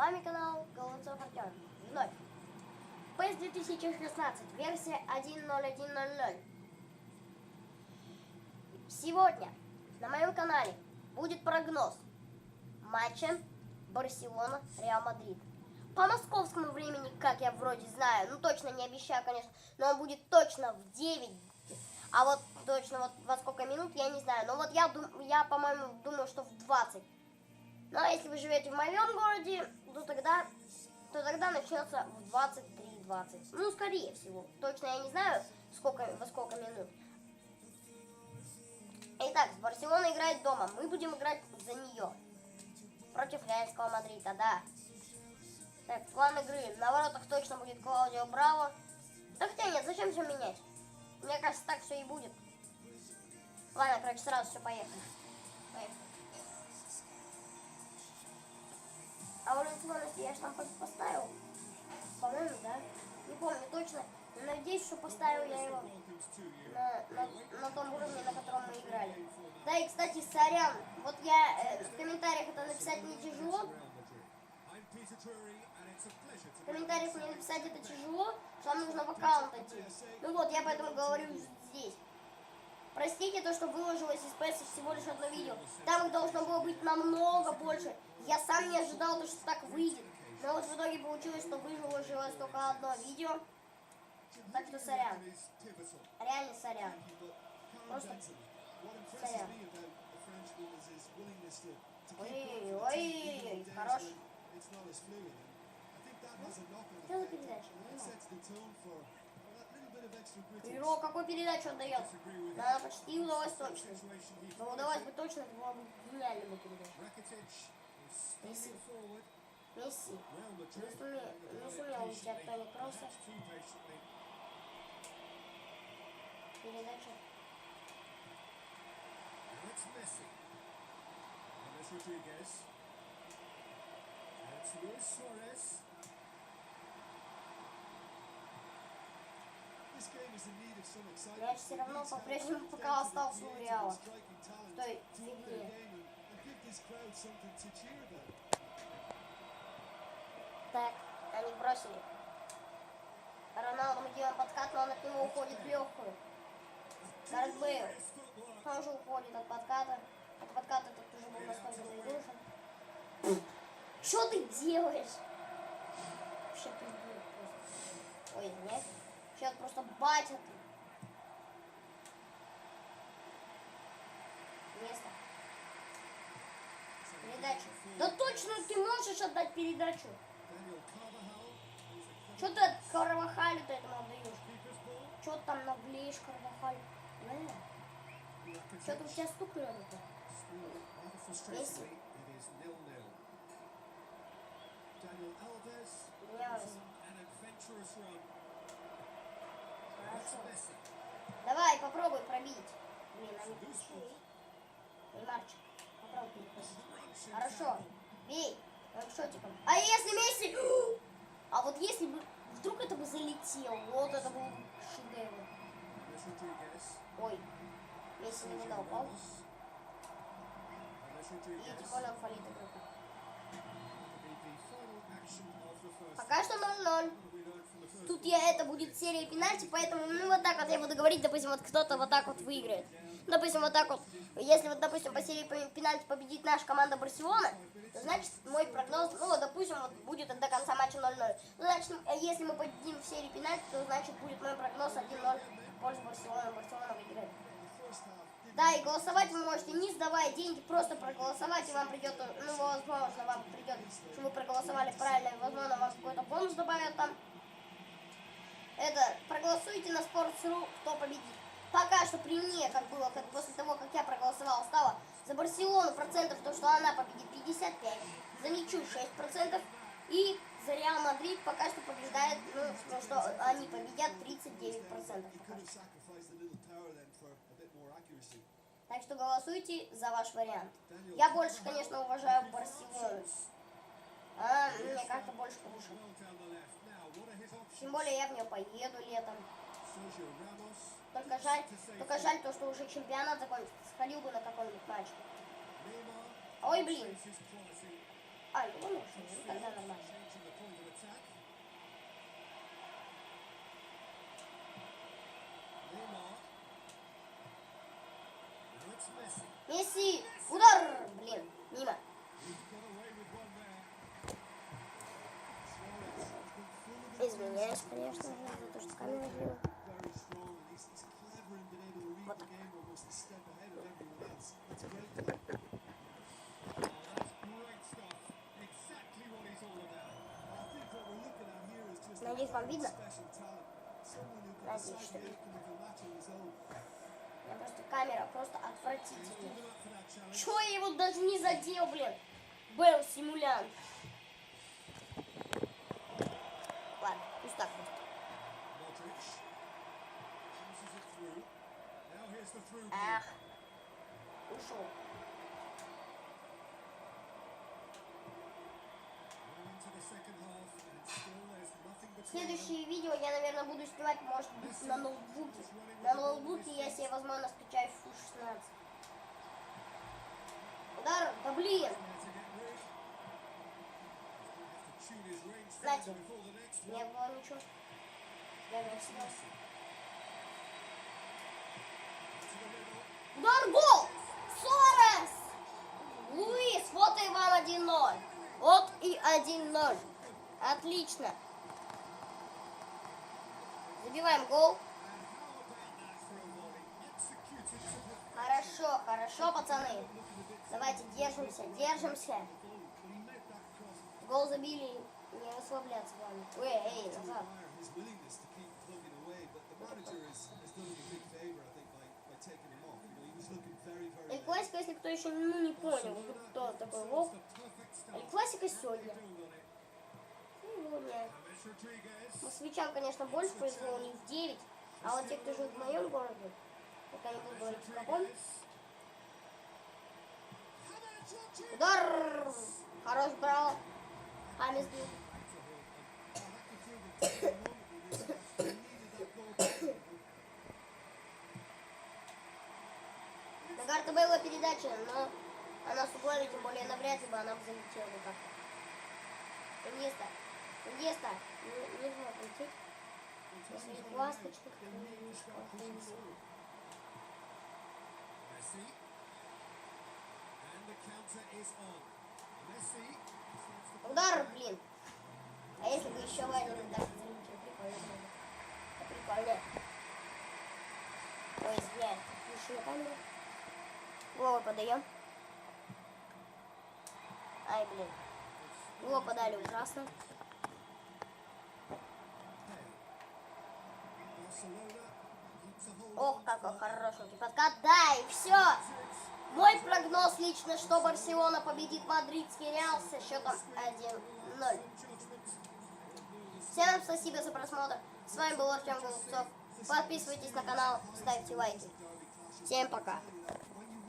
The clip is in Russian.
вами канал Голубцов Артем. Вновь. PES 2016, версия 1.01.00. Сегодня на моем канале будет прогноз матча Барселона-Реал Мадрид. По московскому времени, как я вроде знаю, ну точно не обещаю, конечно, но он будет точно в 9, а вот точно вот во сколько минут, я не знаю. Но вот я, я по-моему, думаю, что в 20. Ну а если вы живете в моем городе, то тогда, то тогда начнется в 23.20. Ну, скорее всего. Точно я не знаю, сколько, во сколько минут. Итак, Барселона играет дома. Мы будем играть за нее. Против Реальского Мадрида, да. Так, план игры. На воротах точно будет Клаудио Браво. Да хотя нет, зачем все менять? Мне кажется, так все и будет. Ладно, короче, сразу все, поехали. Поехали. А у национальности я же там поставил. По-моему, да? Не помню точно. Но надеюсь, что поставил я его на, на, на том уровне, на котором мы играли. Да, и, кстати, сорян. Вот я э, в комментариях это написать не тяжело. В комментариях мне написать это тяжело, что вам нужно в аккаунт идти. Ну вот, я поэтому говорю здесь. Простите то, что выложилось из PS всего лишь одно видео. Там их должно было быть намного больше. Я сам не ожидал, то, что так выйдет. Но вот в итоге получилось, что выложилось только одно видео. Так что сорян. Реально сорян. Просто сорян. Ой-ой-ой, хорош. Передача? Пиро, какой передачу он дает? Она почти удалось точно. Но удалось бы точно, это была бы гениальная бы Месси. Месси. Не не сумел уйти от Тони Кросса. Передача. It's Messi. Мяч все равно по-прежнему пока остался у Реала. В той Так, они бросили. Роналду мы делаем подкат, но он от него уходит в легкую. Гард Бейл. Он же уходит от подката. От подката тут уже был настолько наигрушен. Что ты делаешь? Вообще придурок просто. Ой, нет. Сейчас просто батя ты. Место. Передачу. Да точно ты можешь отдать передачу. Что ты от Карвахалю-то этому отдаешь? Что там наглеешь, Карвахаль? Реально? Что-то у тебя стукнуло это? Давай, попробуй пробить. Блин, они Бей. Лангшотиком. А если Месси... А вот если бы... Вдруг это бы залетел. Вот это был бы шедевр. Ой. Месси не Sergio дал пал. Ramos. And there's И тем более фалит Пока что 0-0. What have we learned from the first Тут я, это будет серия пенальти, поэтому, ну, вот так вот я буду говорить, допустим, вот кто-то вот так вот выиграет. Допустим, вот так вот, если вот, допустим, по серии пе- пенальти победит наша команда Барселона, то значит мой прогноз, ну, вот, допустим, вот будет до конца матча 0-0. Ну, значит, э, если мы победим в серии пенальти, то значит будет мой прогноз 1-0 в пользу Барселоны. Барселона выиграет. Да, и голосовать вы можете, не сдавая деньги, просто проголосовать, и вам придет, ну, возможно, вам придет, что вы проголосовали правильно, возможно, вам какой-то бонус добавят там. Это, проголосуйте на Sports.ru, кто победит. Пока что при мне, как было, как после того, как я проголосовала, стало за Барселону процентов, то, что она победит 55, за ничью 6 процентов, и за Реал Мадрид пока что побеждает, ну, ну, что они победят 39 процентов. Так что голосуйте за ваш вариант. Я больше, конечно, уважаю Барселону. Она мне как-то больше options? Тем более я в нее поеду летом. Только жаль, только жаль то, что уже чемпионат закончится. Сходил бы на какой-нибудь матч. Ой, блин. Saves his quality. А, ну, ну, тогда нормально. Месси! Удар! Блин, мимо. Извиняюсь, конечно, же, за то, что камера сбила. Надеюсь, вам видно? Надеюсь, что видно. меня просто камера просто отвратительная. Чё я его даже не задел, блин? Был симулянт. Between them. Следующее видео я, наверное, буду снимать, может быть, на ноутбуке. На ноутбуке я себе, возможно, скачаю фу 16. Удар, да блин! Знаете, Не было ничего. Я версия. To the гол! Сорес! Луис, вот и вам 1-0. Вот и 1-0. Отлично. Забиваем гол. Хорошо, хорошо, пацаны. Давайте держимся, держимся. Гол забили, не расслабляться главное. Эй, эй, назад. Если кто еще ну, не понял, кто такой Вов. Эль Классика сегодня. Ну, у меня москвичам, конечно, больше повезло, у них 9. А вот те, кто живет в моем городе, пока не буду говорить в каком, удар! Хорош брал. Хамис бил. На карта была передача, но она с углами, тем более навряд ли бы она бы залетела бы как-то. Иньеста. Иньеста. Не, не знаю, полететь. Если ласточка, то охуенно. Messi. And the counter is on. Messi. decides to Удар, блин. А если бы еще Вайдер так залетел, прикольно было прикольно. Ой, извиняюсь, включу на камеру. Голову подаем. Ай, блин. Голову подали ужасно. Ох, какой for хорошенький подкат. Да, и все. Мой прогноз лично, что Барселона победит мадридский Реал со счетом 1-0. Всем спасибо за просмотр. С вами был Артем Голубцов. Подписывайтесь на канал, ставьте лайки. Всем пока.